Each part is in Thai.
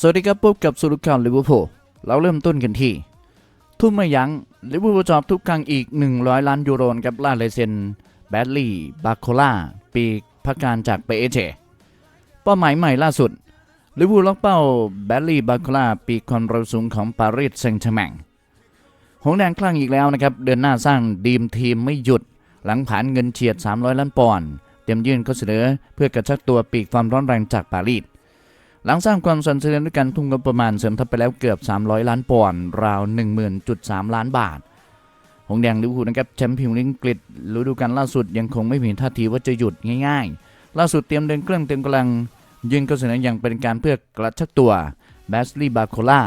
สวัสดีครับพบกับสุรุข่าวลิเวอร์พูลเราเริ่มต้นกันที่ ทุ่มไม่ยัง้งลิเวอร์พูลจอบทุกครั้งอีก 100 ล้านยูโรกับล่าเลเซนแบดลี่บาโคล่าปีกพักการจากเปเอเชเป้าหมายใหม่ล่าสุดลิเวอร์พูลล็อกเป้าแบดลี่บาโคล่าปีกความเร็วสูงของปารีสแซงต์แชร์แมงหงแดงคลั่งอีกแล้วนะครับ เดินหน้าสร้างดีมทีมไม่หยุด หลังผ่านเงินเฉียด 300 ล้านปอนด์เตรียมยื่นข้อเสนอเพื่อกระชักตัวปีกความร้อนแรงจากปารีส หลังสร้างความสั่นสะเทือนด้วยการทุ่มงบประมาณเสริมทัพไปแล้วเกือบ 300 ล้านปอนด์ราว 10,000.3 ล้านบาท หงแดงลิเวอร์พูลนะครับแชมป์พรีเมียร์ลีกอังกฤษฤดูกาลล่าสุดยังคงไม่มีท่าทีว่าจะหยุดง่ายๆ ล่าสุดเตรียมเดินเครื่องเต็มกำลังยื่นข้อเสนออย่างเป็นการเพื่อกระชักตัวแบสลีย์บาโคล่า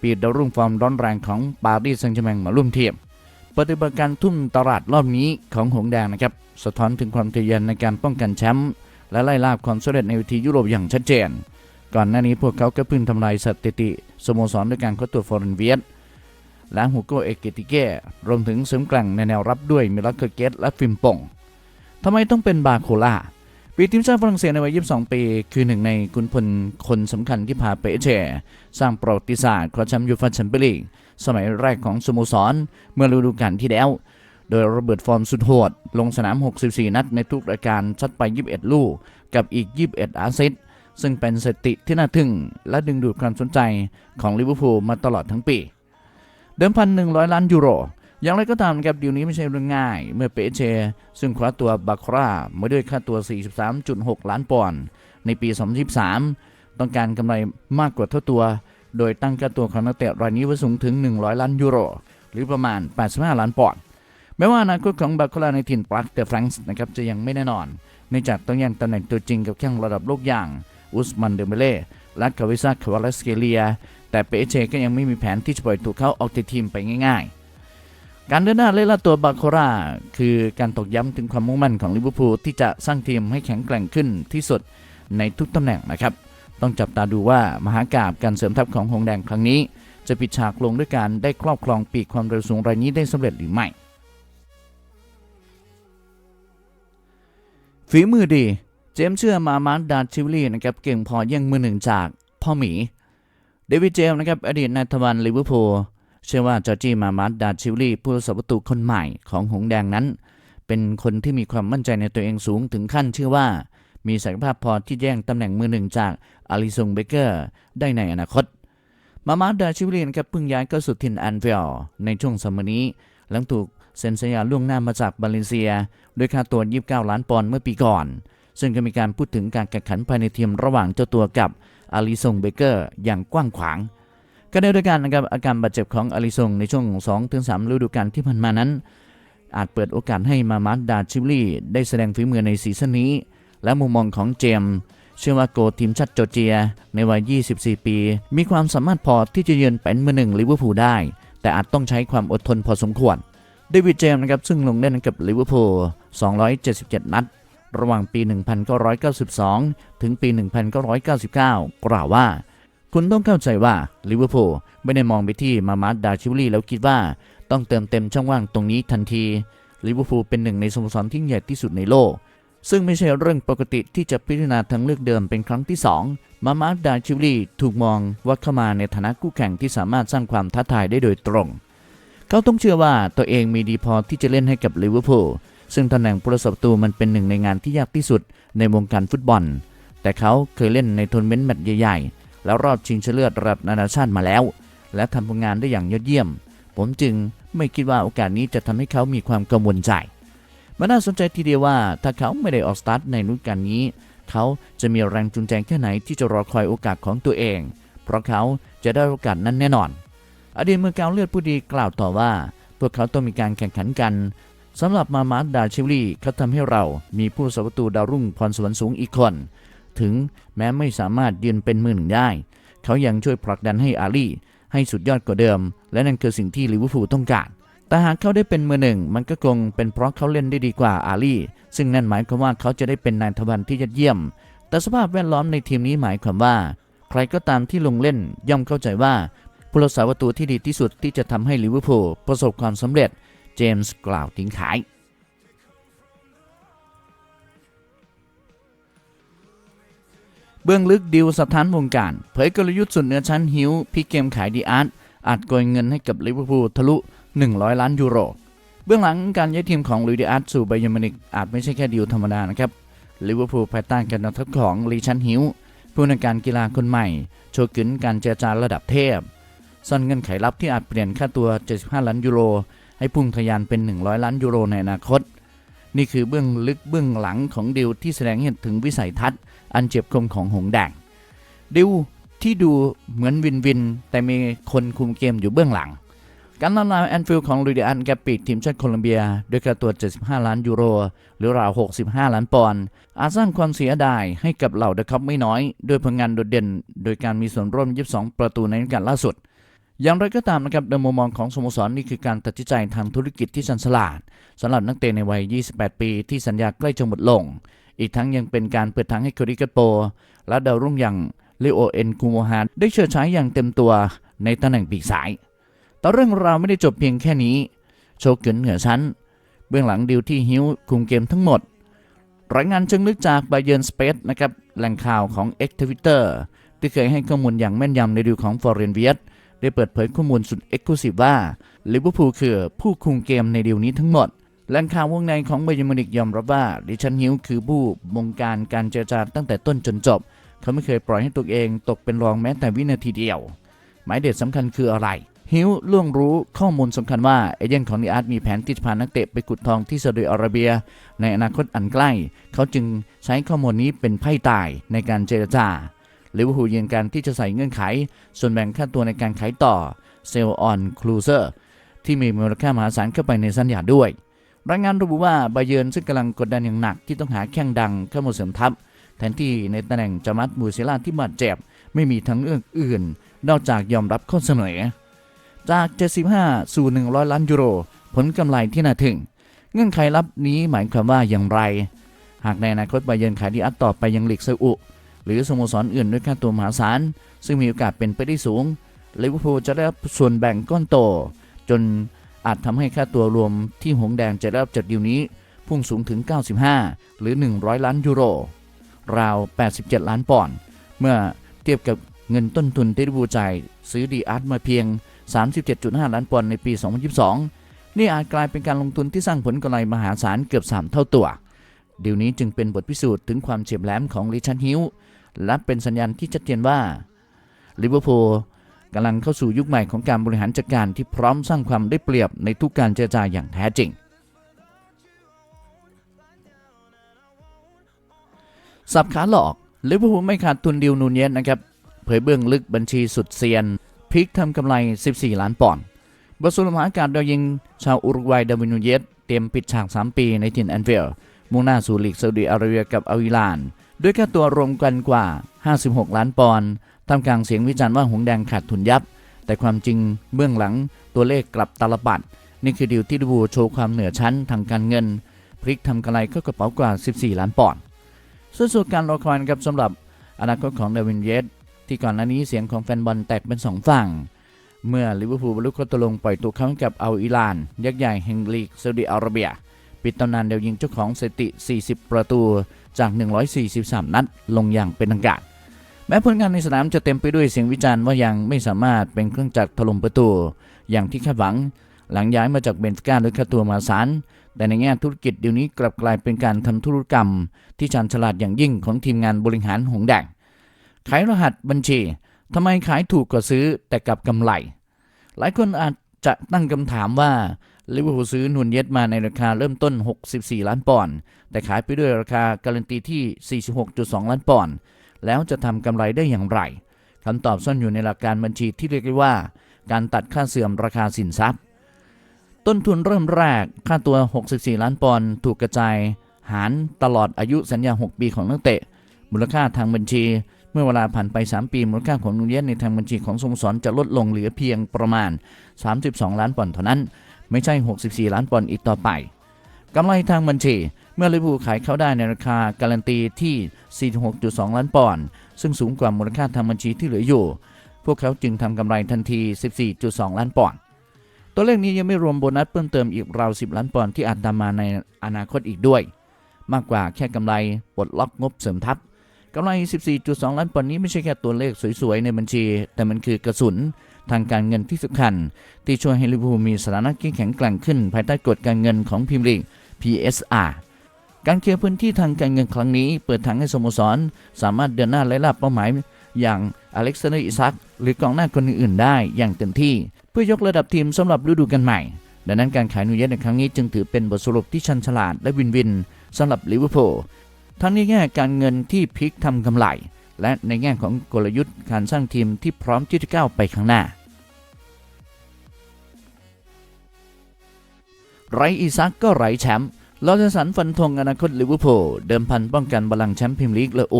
ปีดดาวรุ่งฟอร์มร้อนแรงของปารีสแซงต์แชร์แมงมาร่วมทีมปฏิบัติการทุ่มตลาดรอบนี้ของหงแดงนะครับสะท้อนถึงความทะเยานในการป้องกันแชมป์และไล่ล่าความสำเร็จในเวทียุโรปอย่างชัดเจน ก่อนหน้านี้พวกเขาก็เพิ่งทำลายสถิติสโมสรด้วยการเข้าตัวฟอร์เรนเวียตและฮูโกเอเกติเก้รวมถึงเสริมแกร่งในแนวรับด้วยมิลักเกอร์เกตและฟิมปงทำไมต้องเป็นบาโคล่าปีทีมชาติฝรั่งเศสในวัย 22 ปี คือหนึ่งในคุณพลคนสำคัญที่พาเปเช่สร้างประวัติศาสตร์คว้าแชมป์ยูฟ่าแชมเปี้ยนลีกสมัยแรกของสโมสร เมื่อฤดูกาลที่แล้ว โดยระเบิดฟอร์มสุดโหด ลงสนาม 64 นัดในทุกรายการชัดไป 21 ลูก กับอีก 21 อาซิสต์ ซึ่งเป็นสถิติที่น่าทึ่ง และดึงดูดความสนใจของลิเวอร์พูลมาตลอดทั้งปี เดิมพัน100ล้านยูโร อย่างไรก็ตามนะครับดีลนี้ไม่ใช่เรื่องง่าย เมื่อเปเช ซึ่งคว้าตัวบาครามาด้วยค่าตัว 43.6 ล้านปอนด์ในปี 2023 ต้องการกำไรมากกว่าเท่าตัว โดยตั้งค่าตัวของนักเตะรายนี้ไว้สูงถึง 100 ล้านยูโร หรือประมาณ 85 ล้านปอนด์แม้ว่าอนาคตของบาโคลาในถิ่นปาร์คเดอแฟรงส์นะครับจะยังไม่แน่นอนเนื่องจากต้องแย่งตำแหน่งตัวจริงกับแข้งระดับโลกอย่าง อุสมันเดเมเล่และคาวิซาคาวาลสเกเลีย แต่เปเชก็ยังไม่มีแผนที่จะปล่อยตัวเขาออกจากทีมไปง่ายๆ การเดินหน้าเล่นละตัวบาโคราคือการตอกย้ำถึงความมุ่งมั่นของลิเวอร์พูลที่จะสร้างทีมให้แข็งแกร่งขึ้นที่สุดในทุกตำแหน่งนะครับ ต้องจับตาดูว่ามหากาบการเสริมทัพของหงแดงครั้งนี้ จะปิดฉากลงด้วยการได้ครอบครองปีกความเร็วสูงรายนี้ได้สำเร็จหรือไม่ฝีมือดี เจมส์เชื่อมามาร์ดดาชิวลีนะครับเก่งพอแย่งมือหนึ่งจากพ่อหมี เดวิดเจมส์นะครับอดีตนายทวารลิเวอร์พูลเชื่อว่าจอร์จีมามาร์ดดาชิวลีผู้รักษาประตูคนใหม่ของหงแดงนั้น เป็นคนที่มีความมั่นใจในตัวเองสูงถึงขั้นเชื่อว่า มีศักยภาพพอที่แย่งตำแหน่งมือหนึ่งจากอาริซงเบเกอร์ได้ในอนาคต มามาร์ดดาชิวลีนะครับเพิ่งย้ายเข้าสู่ถิ่นแอนฟิลในช่วงซัมเมอร์นี้หลังถูกเซ็นสัญญาล่วงหน้ามาจากบาเลนเซียด้วยค่าตัว 29 ล้านปอนด์เมื่อปีก่อน ซึ่งก็มีการพูดถึงการแข่งขันภายในทีมระหว่างเจ้าตัวกับอาริซงเบเกอร์อย่างกว้างขวาง ก็ได้ด้วยกันนะครับอาการบาดเจ็บของอาริซงในช่วง 2-3ฤดูกาลที่ผ่านมานั้น อาจเปิดโอกาสให้มามาร์ดาชิวลี่ได้แสดงฝีมือในซีซั่นนี้ และมุมมองของเจมเชื่อว่าโกทีมชาติจอร์เจีย ในวัย 24 ปี มีความสามารถพอที่จะยืนเป็นมือหนึ่งลิเวอร์พูลได้ แต่อาจต้องใช้ความอดทนพอสมควรเดวิดเจมนะครับซึ่งลงเล่นกับลิเวอร์พูล277 นัด ระหว่างปี 1992 ถึงปี 1999 กล่าวว่า คุณต้องเข้าใจว่าลิเวอร์พูลไม่ได้มองไปที่มามาร์ดดาชิวลีแล้วคิดว่าต้องเติมเต็มช่องว่างตรงนี้ทันทีลิเวอร์พูลเป็นหนึ่งในสโมสรที่ใหญ่ที่สุดในโลก ซึ่งไม่ใช่เรื่องปกติที่จะพิจารณาทางเลือกเดิมเป็นครั้งที่ 2 มามาร์ดาชิวลีถูกมองว่าเข้ามาในฐานะคู่แข่งที่สามารถสร้างความท้าทายได้โดยตรง เขาต้องเชื่อว่าตัวเองมีดีพอที่จะเล่นให้กับลิเวอร์พูล ซึ่งตำแหน่งผู้รักษาประตูมันเป็นหนึ่งในงานที่ยากที่สุดในวงการฟุตบอล แต่เขาเคยเล่นในทัวร์นาเมนต์แมตช์ใหญ่ๆ แล้วรอบชิงชนะเลิศระดับนานาชาติมาแล้ว และทำผลงานได้อย่างยอดเยี่ยม ผมจึงไม่คิดว่าโอกาสนี้จะทำให้เขามีความกังวลใจมันน่าสนใจทีเดียวว่าถ้าเขาไม่ได้ออกสตาร์ทในฤดูกาลนี้ เขาจะมีแรงจูงใจแค่ไหนที่จะรอคอยโอกาสของตัวเอง เพราะเขาจะได้โอกาสนั้นแน่นอน อดีตเมือกาวเลือดผู้ดีกล่าวต่อว่า พวกเขาต้องมีการแข่งขันกัน สำหรับมามาร์ดดาชิวลี่เขาทำให้เรามีผู้สาประตูดาวรุ่งพรสวรรค์สูงอีกคน ถึงแม้ไม่สามารถยืนเป็นมือหนึ่งได้ เขายังช่วยผลักดันให้อาลีให้สุดยอดกว่าเดิม และนั่นคือสิ่งที่ลิเวอร์พูลต้องการ แต่หากเขาได้เป็นมือหนึ่ง มันก็คงเป็นเพราะเขาเล่นได้ดีกว่าอาลีซึ่งนั่นหมายความว่าเขาจะได้เป็นนายทวันที่ยอดเยี่ยม แต่สภาพแวดล้อมในทีมนี้หมายความว่า ใครก็ตามที่ลงเล่นย่อมเข้าใจว่าผู้รักษาประตูที่ดีที่สุดที่จะทำให้ลิเวอร์พูลประสบความสำเร็จ เจมส์กล่าวทิ้งขาย เบื้องลึกดิวสถานวงการ เผยกลยุทธ์สุดเหนือชั้นหิวพี่เกมขายดีอาร์ตอาจโกยเงินให้กับลิเวอร์พูลทะลุ 100 ล้านยูโร เบื้องหลังการย้ายทีมของลุยดีอาร์ตสู่ไบยมินิกอาจไม่ใช่แค่ดีลธรรมดานะครับลิเวอร์พูลภายใต้การนำทัพของลีชันฮิวผู้นวยการกีฬาคนใหม่ โชว์กึนการเจรจาระดับเทพซ่อนเงื่อนไขลับที่อาจเปลี่ยนค่าตัว 75 ล้านยูโร ให้พุ่งทะยานเป็น 100 ล้านยูโรในอนาคต นี่คือเบื้องลึกเบื้องหลังของดิวที่แสดงให้เห็นถึงวิสัยทัศน์ อันเจ็บคมของหงแดงดิวที่ดูเหมือนวินวิน แต่มีคนคุมเกมอยู่เบื้องหลัง การนำลายแอนฟิลของลูดิอันแกปปีกทีมชาติโคลอมเบียด้วยค่าตัว 75 ล้านยูโร หรือราว 65 ล้านปอนด์อาจสร้างความเสียดายให้กับเหล่าเดอะคัพไม่น้อย โดยผลงานโดดเด่น โดยการมีส่วนร่วม 22 ประตูในฤดูกาลล่าสุด อย่างไรก็ตามนะครับโดยมุมมองของสโมสรนี่คือการตัดสินใจทางธุรกิจที่ชันฉลาดสำหรับนักเตะในวัย 28 ปี ที่สัญญาใกล้จะหมดลง อีกทั้งยังเป็นการเปิดทางให้คดิกโป และดาวรุ่งอย่างเลโอเอ็นคูโมฮาได้เชิดใช้อย่างเต็มตัวในตำแหน่งปีกซ้าย แต่เรื่องราวไม่ได้จบเพียงแค่นี้ โชกึนเหนือชั้น เบื้องหลังดิวที่ฮิวคุมเกมทั้งหมด รายงานเชิงลึกจากบ a เยนสเปซนะครับแหล่งข่าวของ X Twitter ที่เคยให้ข้อมูลอย่างแม่นยำในดิวของฟอร์เรนเวียต ได้เปิดเผยข้อมูลสุดเอ็กซ์คลูซีฟว่าลิเวอร์พูลคือผู้คุมเกมในเดิวนี้ทั้งหมดแหล่งข่าววงในของไบย์มิวนิกยอมรับว่าดิชันฮิวคือผู้บงการการเจรจาตั้งแต่ต้นจนจบ เขาไม่เคยปล่อยให้ตัวเองตกเป็นรองแม้แต่วินาทีเดียว หมายเด็ดสำคัญคืออะไร ฮิวล่วงรู้ข้อมูลสำคัญว่า เอเจนต์ของดีอาร์ตมีแผนที่จะพานักเตะไปขุดทองที่ซาอุดิอาระเบีย ในอนาคตอันใกล้ เขาจึงใช้ข้อมูลนี้เป็นไพ่ตายในการเจรจา ลิเวอร์พูลยืนการที่จะใส่เงื่อนไข ส่วนแบ่งค่าตัวในการขายต่อเซลออนคลูเซอร์ที่มีมูลค่ามหาศาลเข้าไปในสัญญาด้วย รายงานระบุว่าบาเยิร์นซึ่งกำลังกดดันอย่างหนักที่ต้องหาแข้งดังเข้ามาเสริมทัพ แทนที่ในตำแหน่งจามัดมูซิลาที่บาดเจ็บ ไม่มีทั้งเรื่องอื่น นอกจากยอมรับข้อเสนอ จาก 75 สู่ 100 ล้านยูโร ผลกำไรที่น่าถึง เงื่อนไขลับนี้หมายความว่าอย่างไร หากในอนาคตบาเยิร์นขายดีอัดต่อไปยังลีกซาอุ หรือสโมสรอื่นด้วยค่าตัวมหาศาล ซึ่งมีโอกาสเป็นไปได้สูงลิเวอร์พูลจะได้รับส่วนแบ่งก้อนโต จนอาจทำให้ค่าตัวรวมที่หงแดงจะได้รับจากดีลนี้ พุ่งสูงถึง 95 หรือ 100 ล้านยูโร ราว 87 ล้านปอนด์เมื่อเทียบกับเงินต้นทุนที่ลิเวอร์พูลจ่ายซื้อดีอาร์ตมาเพียง 37.5 ล้านปอนด์ในปี 2022 นี่อาจกลายเป็นการลงทุนที่สร้างผลกำไรมหาศาลเกือบ 3 เท่าตัวดีลนี้จึงเป็นบทพิสูจน์ถึงความเฉียบแหลมของริชันฮิว และเป็นสัญญาณที่ชัดเจนว่าลิเวอร์พูลกำลังเข้าสู่ยุคใหม่ของการบริหารจัดการที่พร้อมสร้างความได้เปรียบในทุกการเจรจาอย่างแท้จริง สับขาหลอกลิเวอร์พูลไม่ขาดทุนดิวนูนเยสนะครับ เผยเบื้องลึกบัญชีสุดเซียนพลิกทำกำไร 14 ล้านปอนด์บาร์เซโลนาอากาศดาวยิง ชาวอุรุกวัยดาวินูเยสเตรียมปิดฉาก 3 ปีในถิ่นแอนฟิลมุ่งหน้าสู่ลีกซาอุดิอาระเบียกับอัลฮิลาน ด้วยค่าตัวรวมกันกว่า 56 ล้านปอนด์ท่ามกลางเสียงวิจารณ์ว่าหงแดงขาดทุนยับ แต่ความจริงเบื้องหลังตัวเลขกลับตาลปัด นี่คือดีลที่ลิเวอร์พูลโชว์ความเหนือชั้นทางการเงิน พลิกทำกำไรเข้ากระเป๋ากว่า 14 ล้านปอนด์ส่วนสุดการรอคอยครับสำหรับอนาคตของเดวินเยสที่ก่อนหน้านี้เสียงของแฟนบอลแตกเป็นสองฝั่ง เมื่อลิเวอร์พูลบรรลุข้อตกลงปล่อยตัวเขาให้กับอัลอิลาน ยักษ์ใหญ่แห่งลีกซาอุดิอาระเบีย ปิดตำนานเดวยิงเจ้าของสถิติ 40 ประตู จาก 143 นัดลงอย่างเป็นทางการแม้ผลงานในสนามจะเต็มไปด้วยเสียงวิจารณ์ว่ายังไม่สามารถเป็นเครื่องจักรถล่มประตู อย่างที่คาดหวัง หลังย้ายมาจากเบนฟิก้าด้วยค่าตัวมาศาลแต่ในแง่ธุรกิจเดี๋ยวนี้กลับกลายเป็นการทำธุรกรรม ที่ชาญฉลาดอย่างยิ่งของทีมงานบริหารหงแดงขายรหัสบัญชีทำไมขายถูกกว่าซื้อแต่กลับกำไร หลายคนอาจจะตั้งคำถามว่า ลิเวอร์พูลซื้อนุนเย็ดมาในราคาเริ่มต้น 64 ล้านปอนด์แต่ขายไปด้วยราคาการันตีที่ 46.2 ล้านปอนด์แล้วจะทำกำไรได้อย่างไรคำตอบซ่อนอยู่ในหลักการบัญชีที่เรียกได้ว่า การตัดค่าเสื่อมราคาสินทรัพย์ ต้นทุนเริ่มแรกค่าตัว 64 ล้านปอนด์ถูกกระจาย หารตลอดอายุสัญญา 6 ปีของนักเตะ มูลค่าทางบัญชี เมื่อเวลาผ่านไป 3 ปี มูลค่าของนูนเยสในทางบัญชีของสโมสรจะลดลงเหลือเพียงประมาณ 32 ล้านปอนด์เท่านั้น ไม่ใช่ 64 ล้านปอนด์อีกต่อไปกำไรทางบัญชี เมื่อลิเวอร์พูลขายเขาได้ในราคาการันตีที่ 46.2 ล้านปอนด์ซึ่งสูงกว่ามูลค่าทางบัญชีที่เหลืออยู่ พวกเขาจึงทำกำไรทันที 14.2 ล้านปอนด์ตัวเลขนี้ยังไม่รวมโบนัสเพิ่มเติมอีกราว 10 ล้านปอนด์ที่อาจตามมาในอนาคตอีกด้วย มากกว่าแค่กำไรปลดล็อกงบเสริมทัพกำไร 14.2 ล้านปอนด์นี้ไม่ใช่แค่ตัวเลขสวยๆในบัญชี แต่มันคือกระสุน ทางการเงินที่สำคัญ ที่ช่วยให้ลิเวอร์พูลมีสถานะที่แข็งแกร่งขึ้น ภายใต้กฎการเงินของพรีเมียร์ลีก PSR การเคลียร์พื้นที่ทางการเงินครั้งนี้ เปิดทางให้สโมสร สามารถเดินหน้าไล่ล่าเป้าหมาย อย่างอเล็กซานเดอร์อิซักหรือกองหน้าคนอื่นๆได้อย่างเต็มที่ เพื่อยกระดับทีมสำหรับฤดูกาลใหม่ ดังนั้นการขายนูเยสในครั้งนี้จึงถือเป็นบทสรุปที่ชันฉลาดและวินวินสำหรับลิเวอร์พูลทั้งในแง่การเงินที่พลิกทำกำไร และในแง่ของกลยุทธ์การสร้างทีมที่พร้อมที่จะก้าวไปข้างหน้า ไรอีซักก็ไรแชมป์ลอเสันฟันธงอนาคตลิเวอร์พูลเดิมพันป้องกันบอลลังแชมป์พรีเมียร์ลีกและโอ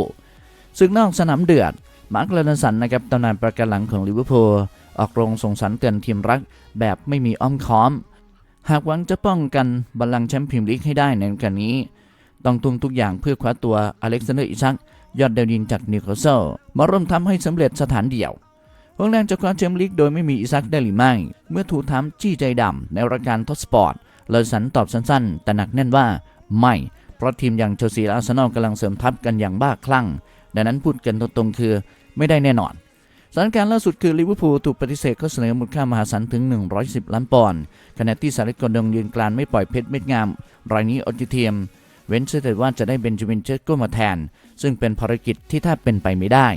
ซึ่งนอกสนามเดือด มาร์คเลนสันนะครับตำนานประกันหลังของลิเวอร์พูลออกโรงส่งสัญเตือนทีมรักแบบไม่มีอ้อมค้อม หากหวังจะป้องกันบอลลังแชมป์พรีเมียร์ลีกให้ได้ในกาลนี้ ต้องทุ่มทุกอย่างเพื่อคว้าตัวอเล็กซานเดอร์อิซัก ยอดดาวยิงจากนิวคาสเซิลมาร่วมทำให้สำเร็จสถานเดียวพวกแรงจะคว้าแชมป์ลีกโดยไม่มีอิซักได้หรือไม่ เมื่อถูกถามจี้ใจดำในรายการทอสปอร์ตเลอสันตอบสั้นๆ แต่หนักแน่นว่าไม่ เพราะทีมอย่างเชลซีและอาร์เซนอลกำลังเสริมทัพกันอย่างบ้าคลั่ง ดังนั้นพูดกันตรงๆคือไม่ได้แน่นอนสถานการณ์ล่าสุดคือลิเวอร์พูลถูกปฏิเสธข้อเสนอมูลค่ามหาศาลถึง 110 ล้านปอนด์ขณะที่สาริกอนดงยืนกลานไม่ปล่อยเพชรเม็ดงาม รายนี้ออจิเทียม เว้นแต่ว่าจะได้เบนจามินเจสโกมาแทน ซึ่งเป็นภารกิจที่ถ้าเป็นไปไม่ได้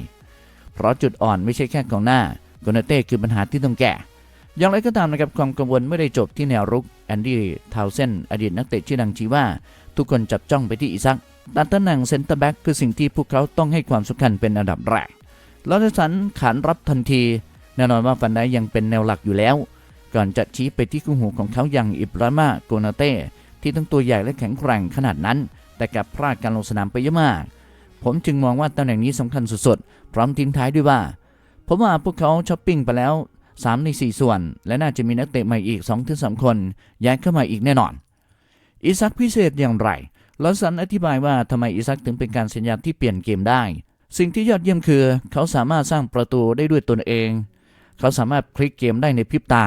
เพราะจุดอ่อนไม่ใช่แค่กองหน้าโกนาเต้คือปัญหาที่ต้องแก้อย่างไรก็ตามนะครับความกังวลไม่ได้จบที่แนวรุกแอนดี้ทาวเซนอดีตนักเตะชื่อดังชี้ว่า ทุกคนจับจ้องไปที่อิซักดันตำแหน่งเซนเตอร์แบ็กคือสิ่งที่พวกเขาต้องให้ความสำคัญเป็นอันดับแรกลอเรสันขานรับทันที แน่นอนว่าฟันได้ยังเป็นแนวหลักอยู่แล้ว ก่อนจะชี้ไปที่คู่หูของเขาอย่างอิบรามาโกนาเต้ ที่ทั้งตัวใหญ่และแข็งแกร่งขนาดนั้น แต่กลับพลาดการลงสนามไปเยอะมาก ผมจึงมองว่าตำแหน่งนี้สำคัญสุดๆ พร้อมทิ้งท้ายด้วยว่า ผมว่าพวกเขาช้อปปิ้งไปแล้ว 3 ใน 4 ส่วน และน่าจะมีนักเตะใหม่อีก 2-3 คนย้ายเข้ามาอีกแน่นอน อิซักพิเศษอย่างไรลอสันอธิบายว่าทำไมอิซักถึงเป็นการสัญญาที่เปลี่ยนเกมได้ สิ่งที่ยอดเยี่ยมคือ เขาสามารถสร้างประตูได้ด้วยตนเอง เขาสามารถพลิกเกมได้ในพริบตา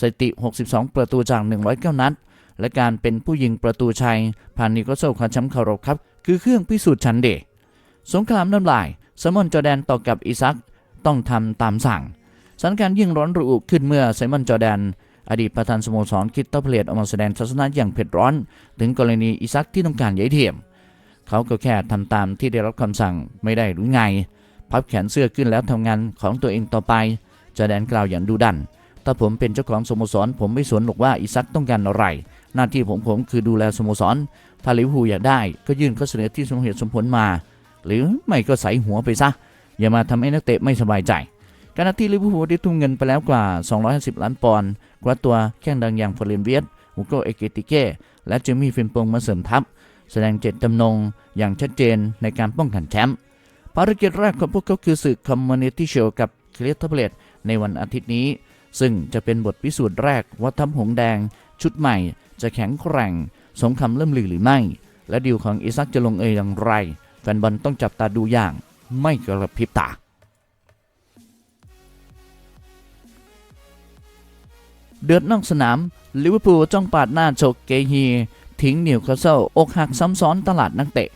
สถิติ 62 ประตูจาก 109 นัด และการเป็นผู้ยิงประตูชัยผ่านนิโคลเซคว้าแชม์คารบครับ คือเครื่องพิสูจน์ชั้นเดชสงครามน้ำลายซมอนจอแดนต่อกับอิซักต้องทำตามสั่งสถานการณ์ยิ่งร้อนระอุขึ้นเมื่อไซมอนจอแดน อดีตประธานสโมสรคริสตัลเพลตออกมาแสดงทัศนะอย่างเผ็ดร้อน ถึงกรณีอิซักที่ต้องการย้ายเทียม เขาก็แค่ทำตามที่ได้รับคำสั่งไม่ได้หรือไง พับแขนเสื้อขึ้นแล้วทำงานของตัวเองต่อไปจอแดนกล่าวอย่างดูดันถ้าผมเป็นเจ้าของสโมสรผมไม่สนหรอกว่าอิซักต้องการอะไร หน้าที่ผมผมคือดูแลสโมสรถ้าลิเวอร์พูลอยากได้ก็ยื่นข้อเสนอที่สมเหตุสมผลมา หรือไม่ก็ใส่หัวไปซะ อย่ามาทำให้นักเตะไม่สบายใจขณะที่ลิเวอร์พูลได้ทุ่มเงินไปแล้วกว่า 250 ล้านปอนด์กว่าตัวแข้งดังอย่างฟอร์เรนเวียตฮูโกเอเกติเก้และเจมี่ฟินปงมาเสริมทัพ แสดงเจตจำนงอย่างชัดเจนในการป้องกันแชมป์ภารกิจแรกของพวกเขาคือศึกคอมมูนิตี้เชลกับคริสตัลเลตในวันอาทิตย์นี้ ซึ่งจะเป็นบทพิสูจน์แรกว่าทัพหงแดง ชุดใหม่จะแข็งแกร่งสงครามเริ่มลือหรือไม่ และดีลของอิซักจะลงเอยอย่างไร แฟนบอลต้องจับตาดูอย่าง ไม่กระพริบตาเดือดนอกสนามลิเวอร์พูลจ้องปาดหน้าโชกเกฮีทิ้งนิวคาสเซิลอกหักซ้ำซ้อนตลาดนักเตะ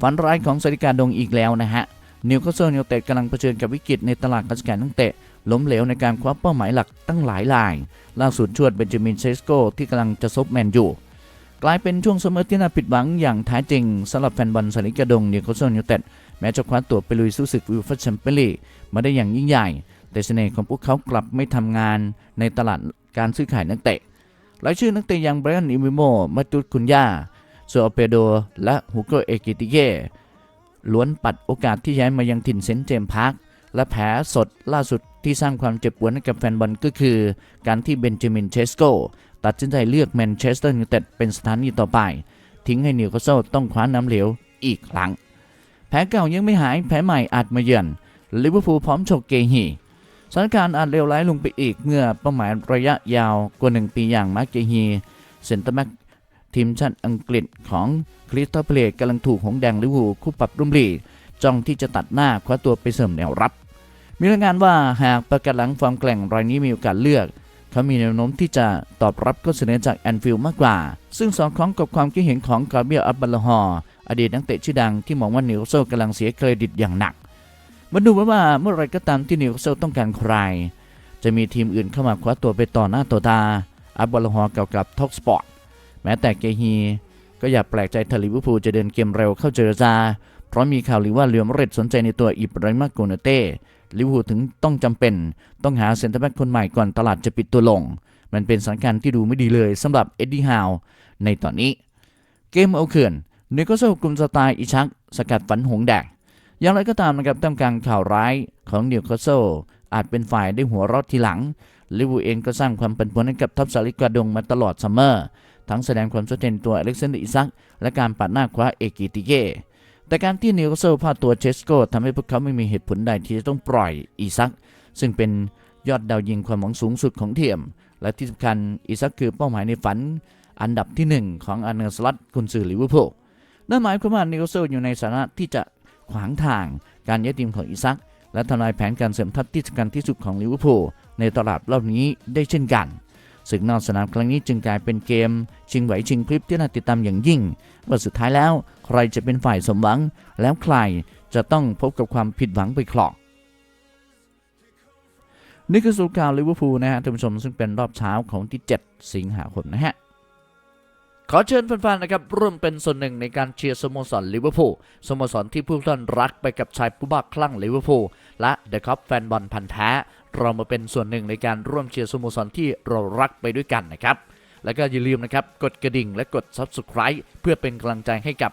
ฝันร้ายของสริกาดงอีกแล้วนะฮะ นิวคาสเซิลยูไนเต็ดกำลังเผชิญกับวิกฤตในตลาดการจัดการนักเตะ ล้มเหลวในการคว้าเป้าหมายหลักตั้งหลายราย ล่าสุดชวดเบนจามินเซสโกที่กำลังจะซบแมนยูกลายเป็นช่วงเสมอที่น่าผิดหวังอย่างแท้จริงสำหรับแฟนบอลสริกาดงนิวคาสเซิลยูเต็ดแม้จะคว้าตัวไปลุยสู้ศึกวิลฟัชแชมเปี้ยนลีกมาได้อย่างยิ่งใหญ่ แต่เสน่ห์ของพวกเขากลับไม่ทำงานในตลาดการซื้อขายนักเตะรายชื่อนักเตะอย่างไบรอันอิมิโมมาตุดคุนยาโซอเปโด และฮูโกเอกิติเกล้วนปัดโอกาสที่ย้ายมายังถิ่นเซนเจมพาร์ค และแผลสดล่าสุดที่สร้างความเจ็บปวดให้กับแฟนบอลก็คือ การที่เบนจามินเชสโกตัดสินใจเลือกแมนเชสเตอร์ยูไนเต็ดเป็นสถานีต่อไป ทิ้งให้นิวคาสเซิลต้องคว้าน้ำเหลวอีกครั้ง แผลเก่ายังไม่หายแผลใหม่อาจมาเยือนลิเวอร์พูลพร้อมโชกเกฮีสถานการณ์อาจเลวร้ายลงไปอีกเมื่อเป้าหมายระยะยาวกว่า 1 ปีอย่างมาร์เกฮีเซนเตอร์แบ็กทีมชาติอังกฤษของคริสตัลเพลตกำลังถูกหงแดงลิเวอร์พูลคู่ปรับรุ่มลีจ้องที่จะตัดหน้าคว้าตัวไปเสริมแนวรับ มีรายงานว่าหากประกาศหลังฟอร์มแกร่งรายนี้มีโอกาสเลือก เขามีแนวโน้มที่จะตอบรับข้อเสนอจากแอนฟิลด์มากกว่า ซึ่งสอดคล้องกับความคิดเห็นของกาเบียลอับบาลฮออดีตนักเตะชื่อดังที่มองว่านิวคาสเซลกำลังเสียเครดิตอย่างหนักมาดูว่าเมื่อไรก็ตามที่นิวคาสเซลต้องการใคร จะมีทีมอื่นเข้ามาคว้าตัวไปต่อหน้าต่อตาอับบอลฮอเกี่ยวกับท็อกสปอร์ตแม้แต่เกฮีก็อย่าแปลกใจถ้าลิเวอร์พูลจะเดินเกมเร็วเข้าเจรจา เพราะมีข่าวลือว่าเรียลมาดริดสนใจในตัวอิบราฮิมาโกเนเต้ ลิเวอร์พูลถึงต้องจำเป็น ต้องหาเซนเตอร์แบ็กคนใหม่ก่อนตลาดจะปิดตัวลง มันเป็นสถานการณ์ที่ดูไม่ดีเลยสำหรับเอ็ดดี้ฮาวในตอนนี้ เกมเอาเขื่อนนิโคลสกลุ่มสไตล์อิชัก สกัดฝันหงแดก อย่างไรก็ตามนะครับท่ามกลางข่าวร้ายของนิวคาสเซลอาจเป็นฝ่ายได้หัวรอดทีหลังลิเวอร์พูลเองก็สร้างความปั่นป่วนให้กับทัพสาริกาดงมาตลอดซัมเมอร์ทั้งแสดงความสนใจในตัวอเล็กซานเดอร์อิซัก และการปัดหน้าคว้าเอกิติเก แต่การที่นิวคาสเซิลพาตัวเชสโกทำให้พวกเขาไม่มีเหตุผลใดที่จะต้องปล่อยอิซัก ซึ่งเป็นยอดดาวยิงความหวังสูงสุดของเทียม และที่สำคัญอิซักคือเป้าหมายในฝันอันดับที่หนึ่งของอาร์เนอร์สลัตกุนซือลิเวอร์พูลนั่นหมายความว่านิวคาสเซิลอยู่ในสถานะที่จะขวางทางการย้ายทีมของอิซัก และทำลายแผนการเสริมทัพที่สำคัญที่สุดของลิเวอร์พูลในตลาดรอบนี้ได้เช่นกันศึกนอกสนามครั้งนี้จึงกลายเป็นเกม ชิงไหวชิงพริบที่น่าติดตามอย่างยิ่งว่าสุดท้ายแล้ว ใครจะเป็นฝ่ายสมหวัง แล้วใครจะต้องพบกับความผิดหวังไปคลอกนี่คือสุดข่าวลิเวอร์พูลนะฮะท่านผู้ชมซึ่งเป็นรอบเช้าของที่ 7 สิงหาคมนะฮะขอเชิญแฟนๆนะครับร่วมเป็นส่วนหนึ่งในการเชียร์สโมสรลิเวอร์พูลสโมสรที่ผู้ท่านรักไปกับชายผู้บ้าคลั่งลิเวอร์พูลและเดอะคัพแฟนบอลพันธ์แท้ เรามาเป็นส่วนหนึ่งในการร่วมเชียร์สโมสรที่เรารักไปด้วยกันนะครับ แล้วก็อย่าลืมนะครับกดกระดิ่งและกด Subscribe เพื่อเป็นกำลังใจให้กับ